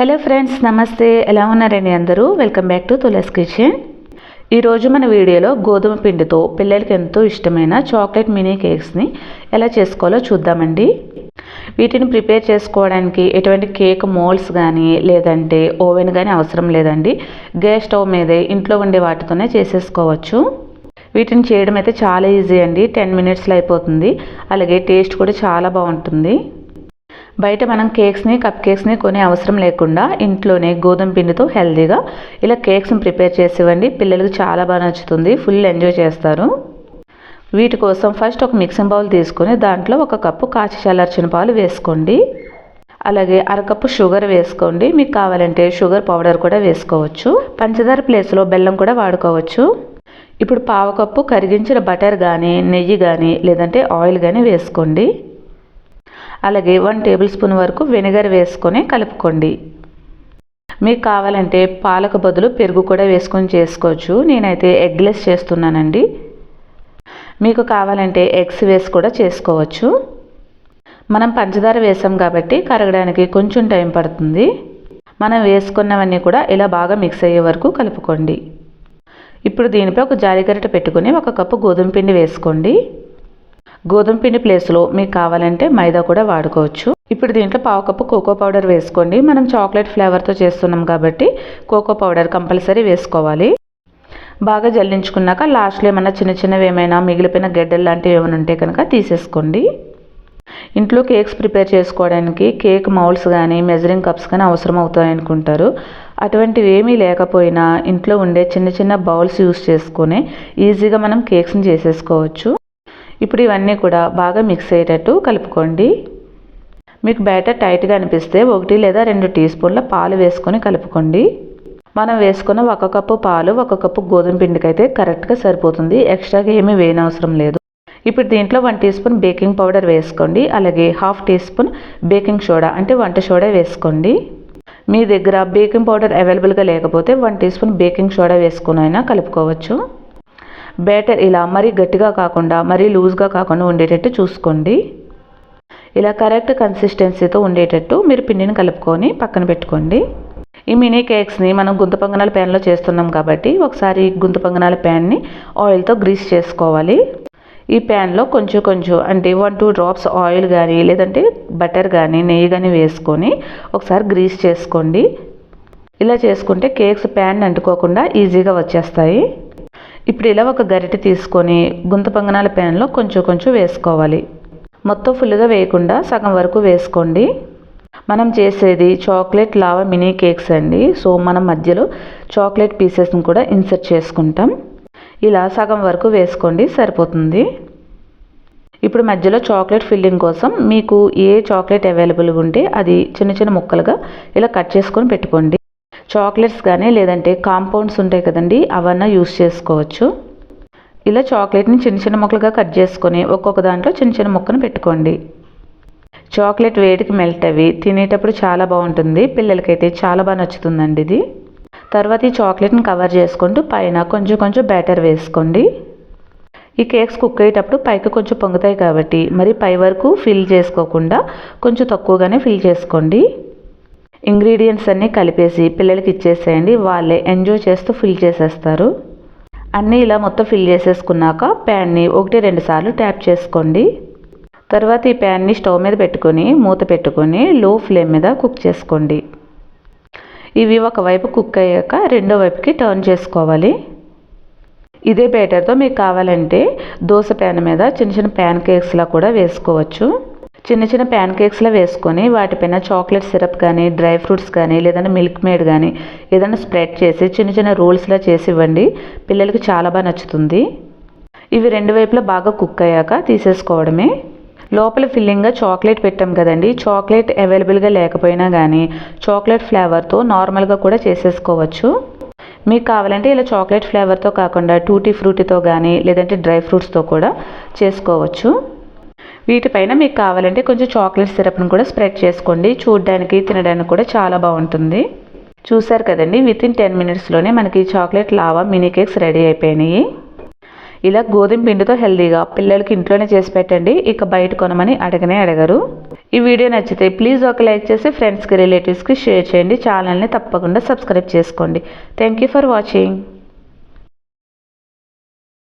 Hello friends నమస్తే. ఎలా ఉన్నారండి అందరూ? Welcome back to Tulas kitchen. ఈరోజు మన వీడియోలో గోధుమ పిండితో పిల్లలకి ఎంతో ఇష్టమైన చాక్లెట్ మినీ కేక్స్ని ఎలా చేసుకోవాలో చూద్దామండి. వీటిని ప్రిపేర్ చేసుకోవడానికి ఎటువంటి కేక్ మోల్డ్స్ కానీ లేదంటే ఓవెన్ కానీ అవసరం లేదండి. గ్యాస్ స్టవ్ మీదే ఇంట్లో ఉండే వాటితోనే చేసేసుకోవచ్చు. వీటిని చేయడం అయితే చాలా ఈజీ అండి. టెన్ మినిట్స్లో అయిపోతుంది. అలాగే టేస్ట్ కూడా చాలా బాగుంటుంది. బయట మనం కేక్స్ని కప్ కేక్స్ని కొనే అవసరం లేకుండా ఇంట్లోనే గోధుమ పిండితో హెల్తీగా ఇలా కేక్స్ని ప్రిపేర్ చేసివ్వండి. పిల్లలకు చాలా బాగా నచ్చుతుంది. ఫుల్ ఎంజాయ్ చేస్తారు. వీటి కోసం ఫస్ట్ ఒక మిక్సింగ్ బౌల్ తీసుకొని దాంట్లో ఒక కప్పు కాచి చల్లార్చిన పాలు వేసుకోండి. అలాగే అరకప్పు షుగర్ వేసుకోండి. మీకు కావాలంటే షుగర్ పౌడర్ కూడా వేసుకోవచ్చు. పంచదార ప్లేస్లో బెల్లం కూడా వాడుకోవచ్చు. ఇప్పుడు పావు కప్పు కరిగించిన బటర్ కానీ నెయ్యి కానీ లేదంటే ఆయిల్ కానీ వేసుకోండి. అలాగే వన్ టేబుల్ స్పూన్ వరకు వెనిగర్ వేసుకొని కలుపుకోండి. మీకు కావాలంటే పాలకు బదులు పెరుగు కూడా వేసుకొని చేసుకోవచ్చు. నేనైతే ఎగ్లెస్ చేస్తున్నానండి. మీకు కావాలంటే ఎగ్స్ వేసి కూడా చేసుకోవచ్చు. మనం పంచదార వేసాం కాబట్టి కరగడానికి కొంచెం టైం పడుతుంది. మనం వేసుకున్నవన్నీ కూడా ఇలా బాగా మిక్స్ అయ్యే వరకు కలుపుకోండి. ఇప్పుడు దీనిపై ఒక జాలిగరిట పెట్టుకుని ఒక కప్పు గోధుమ పిండి వేసుకోండి. గోధుమ పిండి ప్లేస్లో మీకు కావాలంటే మైదా కూడా వాడుకోవచ్చు. ఇప్పుడు దీంట్లో పావు కప్పు కోకో పౌడర్ వేసుకోండి. మనం చాక్లెట్ ఫ్లేవర్తో చేస్తున్నాం కాబట్టి కోకో పౌడర్ కంపల్సరీ వేసుకోవాలి. బాగా జల్లించుకున్నాక లాస్ట్లో ఏమైనా చిన్న చిన్నవి ఏమైనా మిగిలిపోయిన గడ్డలు లాంటివి ఏమైనా ఉంటే కనుక తీసేసుకోండి. ఇంట్లో కేక్స్ ప్రిపేర్ చేసుకోవడానికి కేక్ మౌల్స్ కానీ మెజరింగ్ కప్స్ కానీ అవసరం అవుతాయి అనుకుంటారు. అటువంటివి ఏమీ లేకపోయినా ఇంట్లో ఉండే చిన్న చిన్న బౌల్స్ యూస్ చేసుకొని ఈజీగా మనం కేక్స్ని చేసేసుకోవచ్చు. ఇప్పుడు ఇవన్నీ కూడా బాగా మిక్స్ అయ్యేటట్టు కలుపుకోండి. మీకు బ్యాటర్ టైట్గా అనిపిస్తే ఒకటి లేదా రెండు టీ స్పూన్ల పాలు వేసుకొని కలుపుకోండి. మనం వేసుకున్న ఒక కప్పు పాలు ఒక కప్పు గోధుమ పిండికి అయితే కరెక్ట్గా సరిపోతుంది. ఎక్స్ట్రాగా ఏమీ వేయనవసరం లేదు. ఇప్పుడు దీంట్లో one teaspoon baking powder వేసుకోండి. అలాగే half teaspoon baking soda అంటే వంట సోడా వేసుకోండి. మీ దగ్గర బేకింగ్ పౌడర్ అవైలబుల్గా లేకపోతే one teaspoon baking soda వేసుకుని అయినా కలుపుకోవచ్చు. బ్యాటర్ ఇలా మరీ గట్టిగా కాకుండా మరీ లూజ్గా కాకుండా ఉండేటట్టు చూసుకోండి. ఇలా కరెక్ట్ కన్సిస్టెన్సీతో ఉండేటట్టు మీరు పిండిని కలుపుకొని పక్కన పెట్టుకోండి. ఈ మినీ కేక్స్ని మనం గుంత పొంగనాల ప్యాన్లో చేస్తున్నాం కాబట్టి ఒకసారి గుంత పొంగనాల ప్యాన్ని ఆయిల్తో గ్రీస్ చేసుకోవాలి. ఈ ప్యాన్లో కొంచెం కొంచెం అంటే వన్ టూ డ్రాప్స్ ఆయిల్ కానీ లేదంటే బటర్ కానీ నెయ్యి కానీ వేసుకొని ఒకసారి గ్రీస్ చేసుకోండి. ఇలా చేసుకుంటే కేక్స్ ప్యాన్ అంటుకోకుండా ఈజీగా వచ్చేస్తాయి. ఇప్పుడు ఇలా ఒక గరిటె తీసుకొని గుంత పొంగనాల ప్యాన్లో కొంచెం కొంచెం వేసుకోవాలి. మొత్తం ఫుల్గా వేయకుండా సగం వరకు వేసుకోండి. మనం చేసేది చాక్లెట్ లావా మినీ కేక్స్ అండి. సో మనం మధ్యలో చాక్లెట్ పీసెస్ని కూడా ఇన్సర్ట్ చేసుకుంటాం. ఇలా సగం వరకు వేసుకోండి సరిపోతుంది. ఇప్పుడు మధ్యలో చాక్లెట్ ఫిల్లింగ్ కోసం మీకు ఏ చాక్లెట్ అవైలబుల్గా ఉంటే అది చిన్న చిన్న ముక్కలుగా ఇలా కట్ చేసుకొని పెట్టుకోండి. చాక్లెట్స్ కానీ లేదంటే కాంపౌండ్స్ ఉంటాయి కదండి అవన్నా యూస్ చేసుకోవచ్చు. ఇలా చాక్లెట్ని చిన్న చిన్న ముక్కలుగా కట్ చేసుకొని ఒక్కొక్క దాంట్లో చిన్న చిన్న ముక్కను పెట్టుకోండి. చాక్లెట్ వేడికి మెల్ట్ అవి తినేటప్పుడు చాలా బాగుంటుంది పిల్లలకైతే చాలా బాగా నచ్చుతుందండి ఇది. తర్వాత ఈ చాక్లెట్ని కవర్ చేసుకుంటూ పైన కొంచెం కొంచెం బ్యాటర్ వేసుకోండి. ఈ కేక్స్ కుక్ అయ్యేటప్పుడు పైకి కొంచెం పొంగుతాయి కాబట్టి మరి పై వరకు ఫిల్ చేసుకోకుండా కొంచెం తక్కువగానే ఫిల్ చేసుకోండి. ఇంగ్రీడియంట్స్ అన్నీ కలిపేసి పిల్లలకి ఇచ్చేసేయండి. వాళ్ళే ఎంజాయ్ చేస్తూ ఫిల్ చేసేస్తారు. అన్నీ ఇలా మొత్తం ఫిల్ చేసేసుకున్నాక ప్యాన్ని ఒకటి రెండు సార్లు ట్యాప్ చేసుకోండి. తర్వాత ఈ ప్యాన్ని స్టవ్ మీద పెట్టుకొని మూత పెట్టుకొని లో ఫ్లేమ్ మీద కుక్ చేసుకోండి. ఇవి ఒకవైపు కుక్ అయ్యాక రెండో వైపుకి టర్న్ చేసుకోవాలి. ఇదే బ్యాటర్తో మీకు కావాలంటే దోశ ప్యాన్ మీద చిన్న చిన్న ప్యాన్ కేక్స్లా కూడా వేసుకోవచ్చు. చిన్న చిన్న ప్యాన్ కేక్స్లో వేసుకొని వాటిపైన చాక్లెట్ సిరప్ కానీ డ్రై ఫ్రూట్స్ కానీ లేదంటే మిల్క్ మేడ్ కానీ ఏదైనా స్ప్రెడ్ చేసి చిన్న చిన్న రోల్స్లా చేసి ఇవ్వండి. పిల్లలకి చాలా బాగా నచ్చుతుంది. ఇవి రెండు వైపులా బాగా కుక్ అయ్యాక తీసేసుకోవడమే. లోపల ఫిల్లింగ్గా చాక్లెట్ పెట్టాం కదండి. చాక్లెట్ అవైలబుల్గా లేకపోయినా కానీ చాక్లెట్ ఫ్లేవర్తో నార్మల్గా కూడా చేసేసుకోవచ్చు. మీకు కావాలంటే ఇలా చాక్లెట్ ఫ్లేవర్తో కాకుండా టూటీ ఫ్రూటీతో కానీ లేదంటే డ్రై ఫ్రూట్స్తో కూడా చేసుకోవచ్చు. వీటిపైన మీకు కావాలంటే కొంచెం చాక్లెట్ సిరప్ని కూడా స్ప్రెడ్ చేసుకోండి. చూడడానికి తినడానికి కూడా చాలా బాగుంటుంది. చూసారు కదండి విత్ ఇన్ టెన్ మినిట్స్లోనే మనకి chocolate lava mini cakes ready అయిపోయినాయి. ఇలా గోధుమ పిండితో హెల్దీగా పిల్లలకి ఇంట్లోనే చేసి పెట్టండి ఇక బయట కొనమని అడగనే అడగరు. ఈ వీడియో నచ్చితే ప్లీజ్ ఒక లైక్ చేసి ఫ్రెండ్స్కి రిలేటివ్స్కి షేర్ చేయండి ఛానల్ని తప్పకుండా సబ్స్క్రైబ్ చేసుకోండి. Thank you for watching